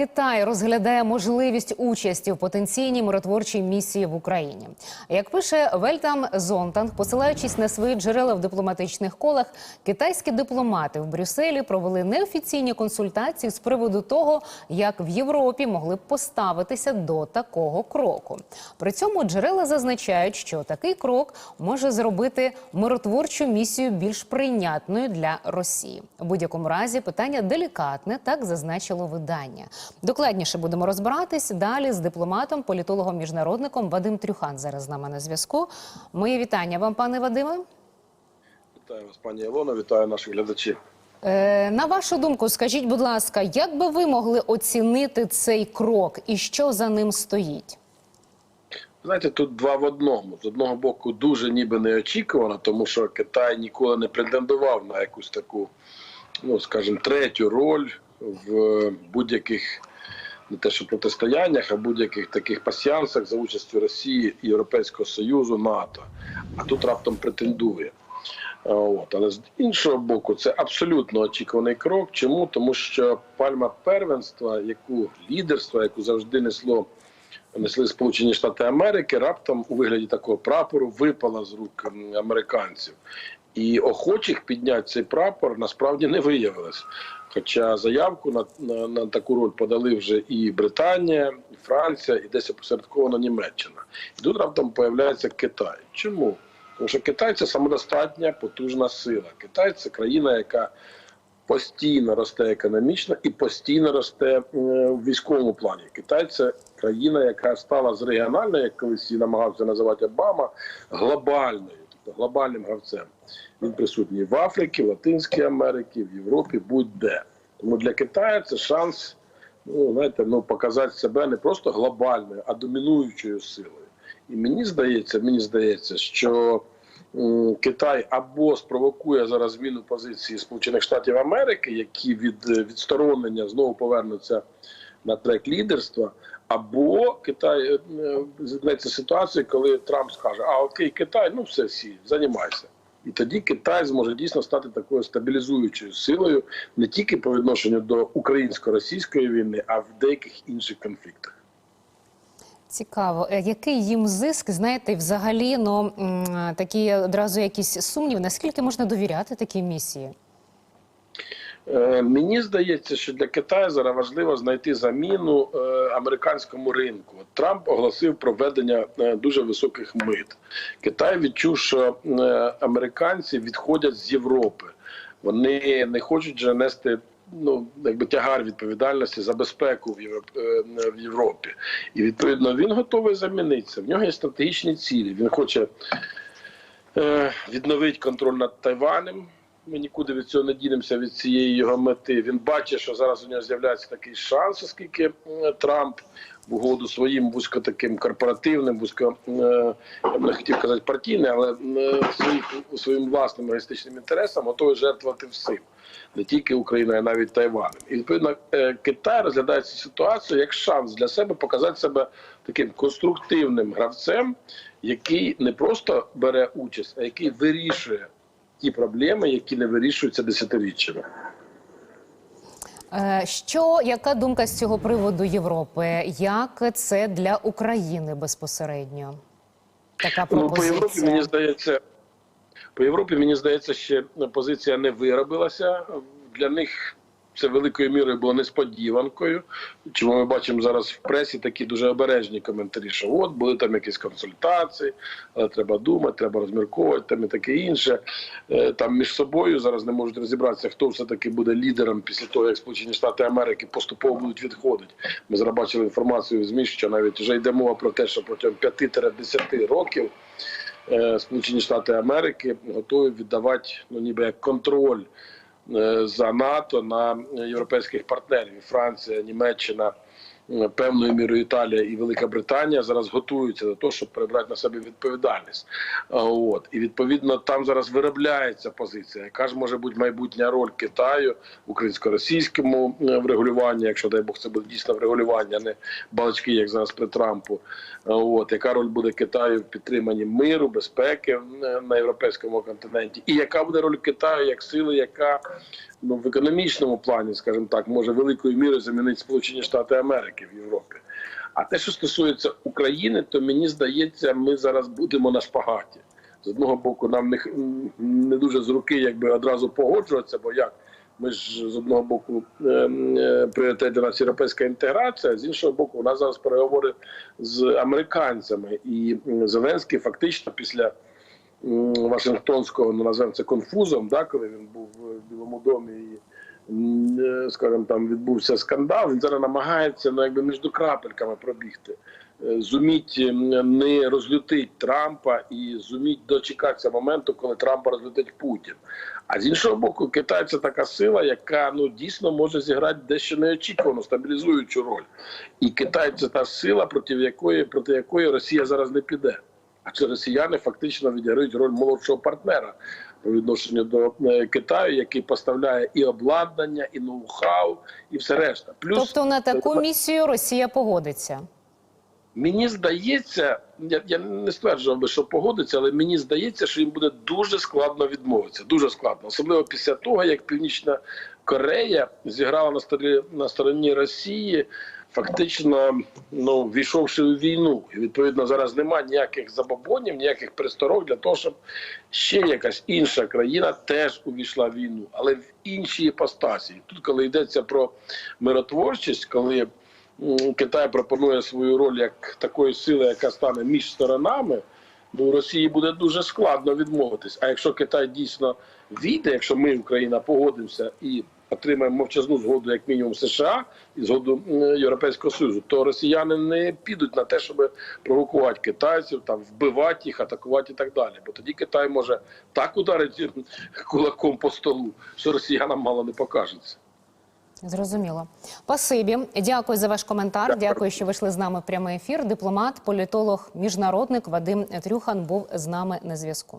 Китай розглядає можливість участі в потенційній миротворчій місії в Україні. Як пише Вельтам Зонтанг, посилаючись на свої джерела в дипломатичних колах, китайські дипломати в Брюсселі провели неофіційні консультації з приводу того, як в Європі могли б поставитися до такого кроку. При цьому джерела зазначають, що такий крок може зробити миротворчу місію більш прийнятною для Росії. У будь-якому разі питання делікатне, так зазначило видання. Докладніше будемо розбиратись далі з дипломатом, політологом, міжнародником Вадим Трюхан. Зараз з нами на зв'язку. Моє вітання вам, пане Вадиме. Вітаю вас, пані Ілона, вітаю наших глядачів. Е, на вашу думку, скажіть, будь ласка, як би ви могли оцінити цей крок і що за ним стоїть? Знаєте, тут два в одному. З одного боку, дуже ніби неочікувано, тому що Китай ніколи не претендував на якусь таку, ну скажімо, третю роль в будь-яких не те, що протистояннях, а будь-яких таких пасіянсах за участю Росії, Європейського Союзу, НАТО. А тут раптом претендує. От, але з іншого боку, це абсолютно очікуваний крок. Чому? Тому що пальма первенства, яку лідерство, яку завжди несло несли Сполучені Штати Америки, раптом у вигляді такого прапору випала з рук американців. І охочих підняти цей прапор насправді не виявилось. Хоча заявку на, на, на таку роль подали вже і Британія, і Франція, і десь опосередковано Німеччина. І тут раптом появляється Китай. Чому? Тому що Китай це самодостатня потужна сила. Китай це країна, яка постійно росте економічно і постійно росте е, в військовому плані. Китай це країна, яка стала з регіональної, як колись її намагався називати Обама, глобальною, тобто глобальним гравцем. Він присутній в Африці, Латинській Америці, в Європі, будь-де. Тому для Китаю це шанс, ну знаєте, ну показати себе не просто глобальною, а домінуючою силою. І мені здається, мені здається, що Китай або спровокує зараз зміну позиції Сполучених Штатів Америки, які від відсторонення знову повернуться на трек лідерства, або Китай е, е, зіткнеться ситуація, коли Трамп скаже: А окей, Китай, ну все всі, займайся. І тоді Китай зможе дійсно стати такою стабілізуючою силою не тільки по відношенню до українсько-російської війни, а в деяких інших конфліктах. Цікаво, Е, який їм зиск, знаєте, взагалі ну такі одразу якісь сумніви. Наскільки можна довіряти такій місії? Е, Мені здається, що для Китаю зараз важливо знайти заміну е, американському ринку. Трамп оголосив про введення е, дуже високих мит. Китай відчув, що американці відходять з Європи. Вони не хочуть вже нести. Ну, якби тягар відповідальності за безпеку в Європі, в Європі. І відповідно він готовий замінитися. В нього є стратегічні цілі. Він хоче відновити контроль над Тайванем. Ми нікуди від цього не дінемося від цієї його мети. Він бачить, що зараз у нього з'являється такий шанс, оскільки Трамп в угоду своїм вузько таким корпоративним, вузько е, я б не хотів казати партійним, але е, своїх своїм власним егоїстичним інтересам готовий жертвувати всім. Не тільки Україна, а навіть Тайванем. І відповідно е, Китай розглядає цю ситуацію як шанс для себе показати себе таким конструктивним гравцем, який не просто бере участь, а який вирішує ті проблеми, які не вирішуються десятиріччями. Е, Що яка думка з цього приводу Європи? Як це для України безпосередньо? Така Ну, по Європі мені здається, по Європі мені здається, ще позиція не виробилася. Для них це великою мірою було несподіванкою. Чому ми бачимо зараз в пресі такі дуже обережні коментарі, що от були там якісь консультації, але треба думати, треба розмірковувати там і таке інше. Е, Там між собою зараз не можуть розібратися, хто все таки буде лідером після того, як Сполучені Штати Америки поступово будуть відходити. Ми зараз бачили інформацію в ЗМІ, що навіть вже йде мова про те, що протягом 5-10 років. Е, Сполучені Штати Америки готові віддавати ну ніби як контроль за НАТО на європейських партнерів: Франція, Німеччина, е, певною мірою Італія і Велика Британія зараз готуються до того, щоб перебрати на себе відповідальність. От і відповідно там зараз виробляється позиція, яка ж може бути майбутня роль Китаю в українсько-російському е, врегулюванні, якщо дай Бог це буде дійсно врегулювання, а не балачки, як зараз при Трампу. От яка роль буде Китаю в підтриманні миру, безпеки е, на європейському континенті, і яка буде роль Китаю як сили, яка ну в економічному плані, скажімо так, може великою мірою замінити Сполучені Штати Америки в Європі. А те, що стосується України, то мені здається, ми зараз будемо на шпагаті. З одного боку, нам не, не дуже з руки якби одразу погоджуватися, бо як ми ж з одного боку е, е, пріоритет для нас європейська інтеграція, з іншого боку, у нас зараз переговори з американцями, і Зеленський фактично після Вашингтонського, ну називаємо це конфузом, да, коли він був в Білому домі і скажімо, там відбувся скандал. Він зараз намагається ну, якби між крапельками пробігти. Е, Зуміть не розлютить Трампа і зуміть дочекатися моменту, коли Трампа розлютить Путін. А з іншого боку, Китай це така сила, яка ну дійсно може зіграти дещо неочікувану стабілізуючу роль. І Китай це та сила, проти якої проти якої Росія зараз не піде. А чи росіяни фактично відіграють роль молодшого партнера по відношенню до е, Китаю, який поставляє і обладнання, і ноу-хау, і все решта. Плюс Тобто на таку місію Росія погодиться. Мені здається, я, я не стверджував би, що погодиться, але мені здається, що їм буде дуже складно відмовитися. Дуже складно, особливо після того, як Північна Корея зіграла на стороні, на стороні Росії, фактично ну, війшовши у війну. І відповідно зараз немає ніяких забобонів, ніяких пересторог для того, щоб ще якась інша країна теж увійшла в війну, але в іншій іпостасі. Тут, коли йдеться про миротворчість, коли Китай пропонує свою роль як такої сили, яка стане між сторонами. Бо Росії буде дуже складно відмовитись. А якщо Китай дійсно війде, якщо ми, Україна, погодимося і отримаємо мовчазну згоду, як мінімум США і згоду Європейського Союзу, то росіяни не підуть на те, щоб провокувати китайців, там вбивати їх, атакувати і так далі. Бо тоді Китай може так ударити кулаком по столу, що росіянам мало не покажеться. Зрозуміло. Пасибі. Дякую за ваш коментар. Дякую. Дякую, що вийшли з нами в прямий ефір. Дипломат, політолог, міжнародник Вадим Трюхан був з нами на зв'язку.